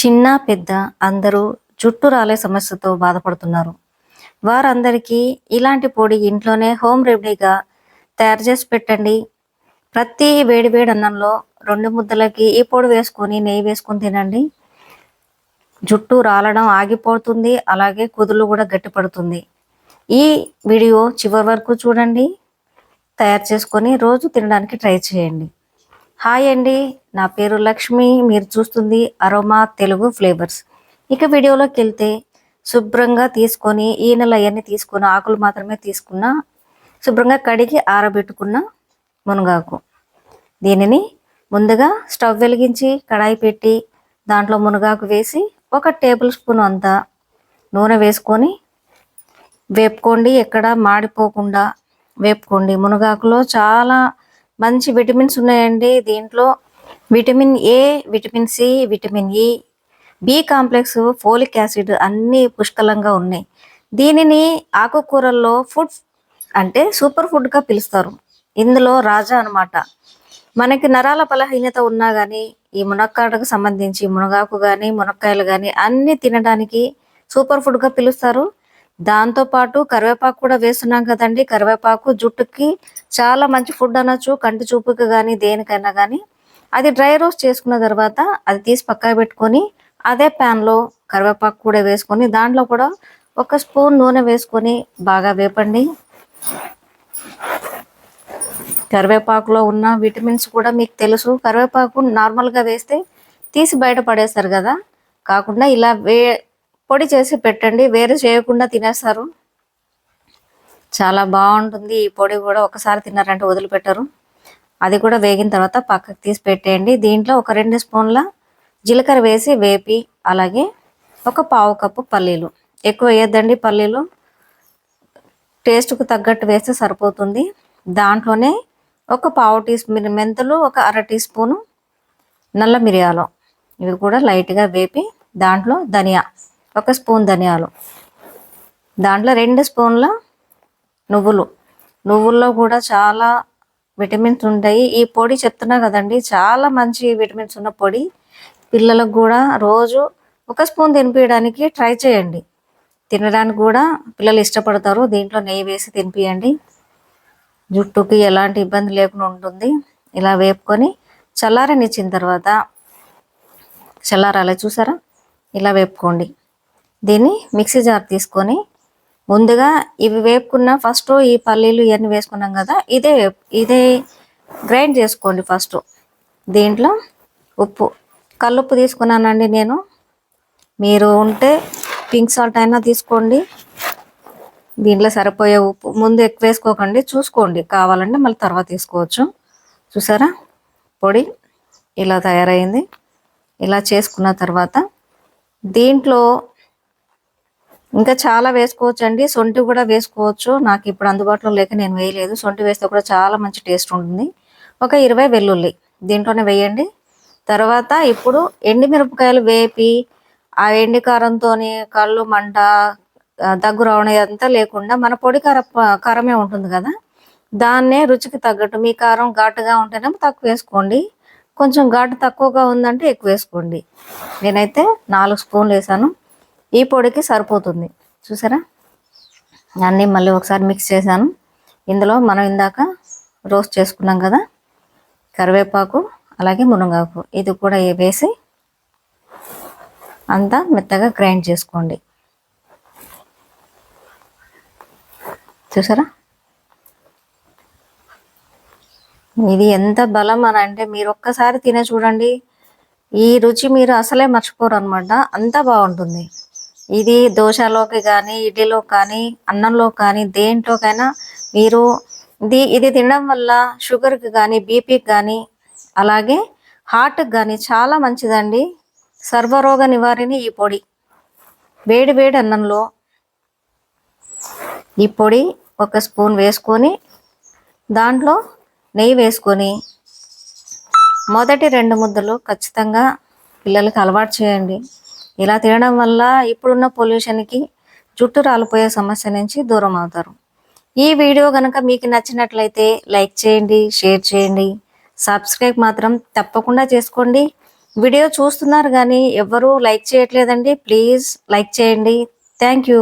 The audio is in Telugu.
చిన్న పెద్ద అందరూ జుట్టు రాలే సమస్యతో బాధపడుతున్నారు. వారందరికీ ఇలాంటి పొడి ఇంట్లోనే హోమ్ రెమెడీగా తయారు చేసి పెట్టండి. ప్రతి వేడి వేడి అన్నంలో రెండు ముద్దలకి ఈ పొడి వేసుకొని నెయ్యి వేసుకొని తినండి. జుట్టు రాలడం ఆగిపోతుంది అలాగే కుదులు కూడా గట్టిపడుతుంది. ఈ వీడియో చివరి వరకు చూడండి. తయారు చేసుకొని రోజు తినడానికి ట్రై చేయండి. హాయ్ అండి. నా పేరు లక్ష్మి. మీరు చూస్తుంది అరోమా తెలుగు ఫ్లేవర్స్. ఇక వీడియోలోకి వెళ్తే శుభ్రంగా తీసుకొని ఈనెల అవన్నీ తీసుకున్న ఆకులు మాత్రమే తీసుకున్న శుభ్రంగా కడిగి ఆరబెట్టుకున్న మునగాకు. దీనిని ముందుగా స్టవ్ వెలిగించి కడాయి పెట్టి దాంట్లో మునగాకు వేసి ఒక టేబుల్ స్పూన్ అంతా నూనె వేసుకొని వేపుకోండి. ఎక్కడ మాడిపోకుండా వేపుకోండి. మునగాకులో చాలా మంచి విటమిన్స్ ఉన్నాయండి. దీంట్లో vitamin A vitamin C vitamin e, E B complex folic acid అన్నీ పుష్కలంగా ఉన్నాయి. దీనిని ఆకుకూరల్లో ఫుడ్ అంటే సూపర్ ఫుడ్గా పిలుస్తారు. ఇందులో రాజా అన్నమాట. మనకి నరాల బలహీనత ఉన్నా కానీ ఈ మునక్కాడకు సంబంధించి మునగాకు కానీ మునక్కాయలు కానీ అన్ని తినడానికి సూపర్ ఫుడ్గా పిలుస్తారు. దాంతోపాటు కరివేపాకు కూడా వేస్తున్నాం కదండి. కరివేపాకు జుట్టుకి చాలా మంచి ఫుడ్ అనొచ్చు. కంటి చూపుకి కానీ దేనికైనా కానీ అది డ్రై రోస్ట్ చేసుకున్న తర్వాత అది తీసి పక్కన పెట్టుకొని అదే ప్యాన్లో కరివేపాకు కూడా వేసుకొని దాంట్లో కూడా ఒక స్పూన్ నూనె వేసుకొని బాగా వేపండి. కరివేపాకులో ఉన్న విటమిన్స్ కూడా మీకు తెలుసు. కరివేపాకు నార్మల్గా వేస్తే తీసి బయట పడేస్తారు కదా. కాకుండా ఇలా వే పొడి చేసి పెట్టండి. వేరు చేయకుండా తినేస్తారు. చాలా బాగుంటుంది ఈ పొడి కూడా. ఒకసారి తిన్నారంటే వదిలిపెట్టరు. అది కూడా వేగిన తర్వాత పక్కకు తీసి పెట్టేయండి. దీంట్లో ఒక రెండు స్పూన్ల జీలకర్ర వేసి వేపి అలాగే ఒక పావు కప్పు పల్లీలు. ఎక్కువ వేయద్దండి పల్లీలు. టేస్ట్కు తగ్గట్టు వేస్తే సరిపోతుంది. దాంట్లోనే ఒక పావు టీ స్పూన్ మెంతులు ఒక అర టీ స్పూను నల్ల మిరియాలు. ఇవి కూడా లైట్గా వేపి దాంట్లో ధనియా ఒక స్పూన్ ధనియాలు. దాంట్లో రెండు స్పూన్ల నువ్వులు. నువ్వుల్లో కూడా చాలా విటమిన్స్ ఉంటాయి. ఈ పొడి చెప్తున్నా కదండి చాలా మంచి విటమిన్స్ ఉన్న పొడి. పిల్లలకు కూడా రోజు ఒక స్పూన్ తినిపించడానికి ట్రై చేయండి. తినడానికి కూడా పిల్లలు ఇష్టపడతారు. దీంట్లో నెయ్యి వేసి తినిపియండి. జుట్టుకి ఎలాంటి ఇబ్బంది లేకుండా ఉంటుంది. ఇలా వేపుకొని చల్లారనిచ్చిన తర్వాత చల్లారాలే చూసారా? ఇలా వేపుకోండి. దీన్ని మిక్సీ జార్ తీసుకొని ముందుగా ఇవి వేపుకున్న ఫస్ట్ ఈ పల్లీలు ఇవన్నీ వేసుకున్నాం కదా ఇదే ఇదే గ్రైండ్ చేసుకోండి ఫస్ట్ దీంట్లో ఉప్పు కల్లుప్పు తీసుకున్నానండి నేను. మీరు ఉంటే పింక్ సాల్ట్ అయినా తీసుకోండి. దీంట్లో సరిపోయే ఉప్పు ముందు ఎక్కువ వేసుకోకండి చూసుకోండి. కావాలంటే మళ్ళీ తర్వాత తీసుకోవచ్చు. చూసారా? పొడి ఇలా తయారైంది. ఇలా చేసుకున్న తర్వాత దీంట్లో ఇంకా చాలా వేసుకోవచ్చు అండి సొంటి కూడా వేసుకోవచ్చు. నాకు ఇప్పుడు అందుబాటులో లేక నేను వేయలేదు. సొంటి వేస్తే కూడా చాలా మంచి టేస్ట్ ఉంటుంది. ఒక ఇరవై వెల్లుల్లి దీంట్లోనే వేయండి. తర్వాత ఇప్పుడు ఎండిమిరపకాయలు వేపి ఆ ఎండి కారంతో కళ్ళు మంట దగ్గు రావడం ఇదంతా లేకుండా మన పొడి కార కారమే ఉంటుంది కదా? దాన్నే రుచికి తగ్గట్టు మీ కారం ఘాటుగా ఉంటేనేమో తక్కువ వేసుకోండి. కొంచెం ఘాటు తక్కువగా ఉందంటే ఎక్కువ వేసుకోండి. నేనైతే నాలుగు స్పూన్లు వేసాను. ఈ పొడికి సరిపోతుంది. చూసారా? అన్నీ మళ్ళీ ఒకసారి మిక్స్ చేశాను. ఇందులో మనం ఇందాక రోస్ట్ చేసుకున్నాం కదా కరివేపాకు అలాగే మునగాకు. ఇది కూడా వేసి అంతా మెత్తగా గ్రైండ్ చేసుకోండి. చూసారా? ఇది ఎంత బలం అని అంటే మీరు ఒక్కసారి తినే చూడండి. ఈ రుచి మీరు అసలే మర్చిపోరు అనమాట అంత బాగుంటుంది. ఇది దోశలోకి కానీ ఇడ్లీలో కానీ అన్నంలో కానీ దేంట్లోకైనా మీరు ఇది ఇది తినడం వల్ల షుగర్కి కానీ బీపీకి కానీ అలాగే హార్ట్కి కానీ చాలా మంచిదండి. సర్వరోగ నివారణ ఈ పొడి. వేడి వేడి అన్నంలో ఈ పొడి ఒక స్పూన్ వేసుకొని దాంట్లో నెయ్యి వేసుకొని మొదటి రెండు ముద్దలు ఖచ్చితంగా పిల్లలకి అలవాటు చేయండి. ఇలా తినడం వల్ల ఇప్పుడున్న పొల్యూషన్కి జుట్టు రాలిపోయే సమస్య నుంచి దూరం అవుతారు. ఈ వీడియో కనుక మీకు నచ్చినట్లయితే లైక్ చేయండి షేర్ చేయండి. సబ్స్క్రైబ్ మాత్రం తప్పకుండా చేసుకోండి. వీడియో చూస్తున్నారు కానీ ఎవరూ లైక్ చేయట్లేదండి. ప్లీజ్ లైక్ చేయండి. Thank you